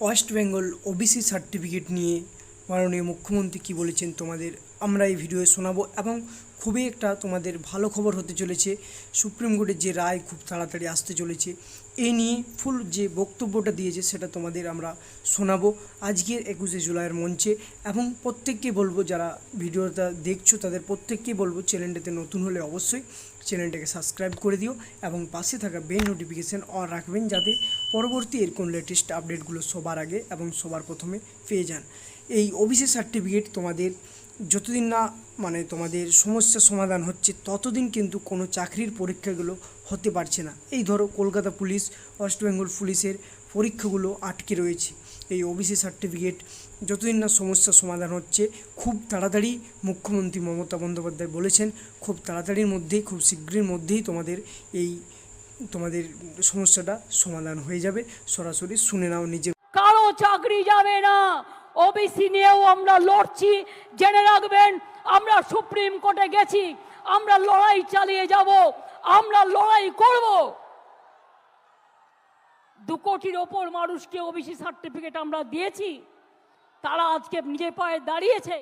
West Bengal OBC certificate নিয়ে মাননীয় মুখ্যমন্ত্রী কী বলেছেন তোমাদের? আমরা এই ভিডিওয়ে শোনাবো এবং খুবই একটা তোমাদের ভালো খবর হতে চলেছে। সুপ্রিম কোর্টের যে রায় খুব তাড়াতাড়ি আসতে চলেছে এই নিয়ে ফুল যে বক্তব্যটা দিয়েছে সেটা তোমাদের আমরা শোনাবো আজকের একুশে জুলাইয়ের মঞ্চে। এবং প্রত্যেককে বলব যারা ভিডিওটা দেখছ, তাদের প্রত্যেককেই বলব চ্যানেলটাতে নতুন হলে অবশ্যই চ্যানেলটাকে সাবস্ক্রাইব করে দিও এবং পাশে থাকা বেল নোটিফিকেশান অন রাখবেন যাতে পরবর্তী এরকম লেটেস্ট আপডেটগুলো সবার আগে এবং সবার প্রথমে পেয়ে যান। এই ওবিসি সার্টিফিকেট তোমাদের যতদিন না মানে তোমাদের সমস্যা সমাধান হচ্ছে, ততদিন কিন্তু কোনো চাকরির পরীক্ষাগুলো হতে পারছে না। এই ধরো কলকাতা পুলিশ, ওয়েস্ট বেঙ্গল পুলিশের পরীক্ষাগুলো আটকে রয়েছে। এই ওবিসি সার্টিফিকেট, যতদিন না সমস্যা সমাধান হচ্ছে, খুব তাড়াতাড়ি মুখ্যমন্ত্রী মমতা বন্দ্যোপাধ্যায় বলেছেন, খুব তাড়াতাড়ির মধ্যেই, খুব শীঘ্রের মধ্যেই তোমাদের এই তোমাদের সমস্যাটা সমাধান হয়ে যাবে। সরাসরি শুনে নাও নিজে। কারও চাকরি যাবে না। ওবিসি নিয়েও আমরা লড়ছি। জেনে রাখবেন, আমরা সুপ্রিম কোর্টে গেছি। আমরা লড়াই চালিয়ে যাব। আমরা লড়াই করব। দু কোটির ওপর মানুষকে ওবিসি সার্টিফিকেট আমরা দিয়েছি। তারা আজকে নিজে পায়ে দাঁড়িয়েছে।